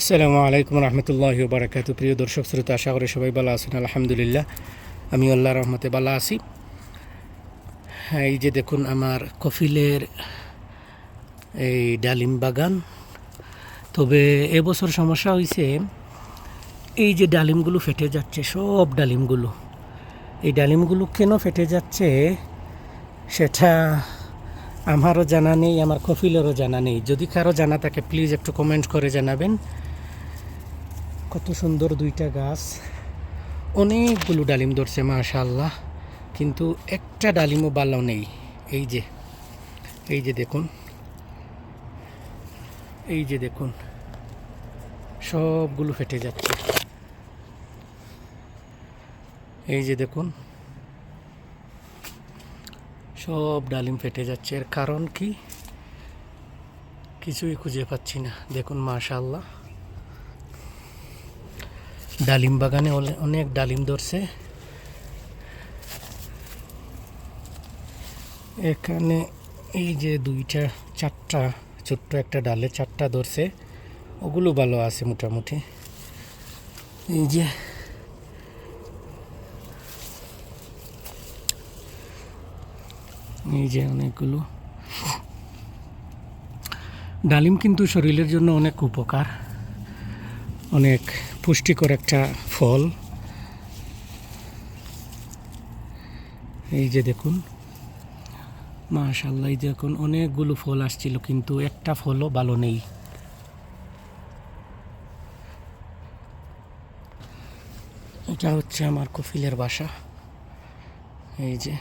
আসসালামু আলাইকুম রহমতুল্লাহ বারাকাতু প্রিয় দর্শক শ্রোতা আশা করে সবাই ভালো আছেন। আলহামদুলিল্লাহ আমি আল্লাহ রহমতে ভালো আছি। হ্যাঁ, এই যে দেখুন আমার কফিলের এই ডালিম বাগান। তবে এবছর সমস্যা হয়েছে এই যে ডালিমগুলো ফেটে যাচ্ছে সব ডালিমগুলো। এই ডালিমগুলো কেন ফেটে যাচ্ছে সেটা আমারও জানা নেই, আমার কফিলেরও জানা নেই। যদি কারও জানা থাকে প্লিজ একটু কমেন্ট করে জানাবেন। কত সুন্দর দুইটা গাছ। অনেকগুলো ডালিম ধরছে মাশাল্লাহ কিন্তু একটা ডালিমও ভালো নেই। এই যে এই যে দেখুন। এই যে দেখুন। সবগুলো ফেটে যাচ্ছে। এই যে দেখুন। সব ডালিম ফেটে যাচ্ছে। এর কারণ কি? কিছুই খুঁজে পাচ্ছি না। দেখুন মাশাল্লাহ ডালিম বাগানে অনেক ডালিম ধরছে। এখানে এই যে দুইটা, চারটা, ছোট্ট একটা ডালে চারটা ধরছে। ওগুলো ভালো আছে মোটামুটি। এই যে এই যে অনেকগুলো। ডালিম কিন্তু শরীরের জন্য অনেক উপকার। অনেক পুষ্টিকর একটা ফল। এই যে দেখুন মাশাল্লাহ এই যে এখন অনেকগুলো ফল আসছিল, কিন্তু একটা ফলও ভালো নেই। এটা হচ্ছে আমার কফিলের বাসা। এই যে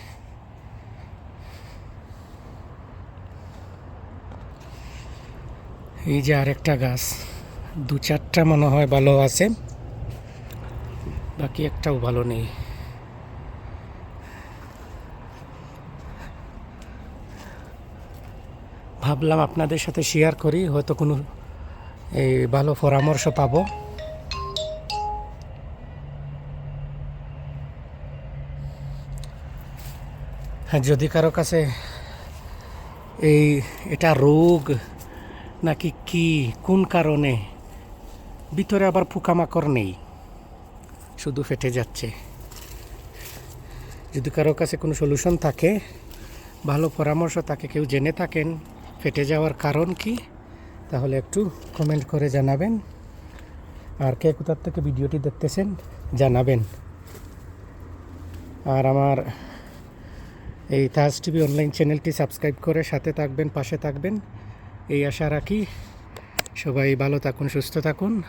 এই যে আরেকটা গাছ, দু চারটা মনে হয় ভালো আছে, বাকি একটাও ভালো নেই। ভাবলাম আপনাদের সাথে শেয়ার করি, হয়তো কোনো এই ভালো পরামর্শ পাবো। হ্যাঁ যদি কারও কাছে এই এটা রোগ নাকি কি, কোন কারণে? ভিতরে আবার পোকামাকড় নেই। শুধু ফেটে যাচ্ছে। যদি কারও কাছে কোনো সলিউশন থাকে, ভালো পরামর্শ থাকে কেউ জেনে থাকেন, ফেটে যাওয়ার কারণ কি, তাহলে একটু কমেন্ট করে জানাবেন। আর কে কোথার থেকে ভিডিওটি দেখতেছেন, জানাবেন। আর আমার এই তাজ টিভি অনলাইন চ্যানেলটি সাবস্ক্রাইব করে সাথে থাকবেন, পাশে থাকবেন। এই আশা রাখি। সবাই ভালো থাকুন, সুস্থ থাকুন।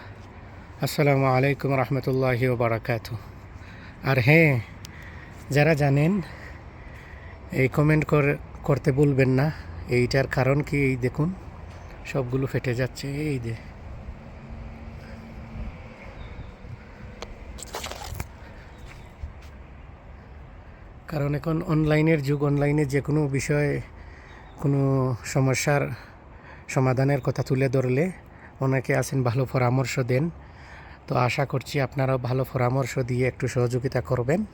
আসসালামু আলাইকুম রহমতুল্লাহ বারাকাতু আর হ্যাঁ যারা জানেন, এই কমেন্ট কর- করতে বলবেন না। এইটার কারণ কি? এই দেখুন, সবগুলো ফেটে যাচ্ছে। এই যে। কারণ এখন অনলাইনের যুগ অনলাইনে যে কোনো বিষয়ে কোনো সমস্যার সমাধানের কথা তুলে ধরলে অনেকে আছেন ভালো পরামর্শ দেন। তো আশা করছি আপনারাও ভালো পরামর্শ দিয়ে একটু সহযোগিতা করবেন।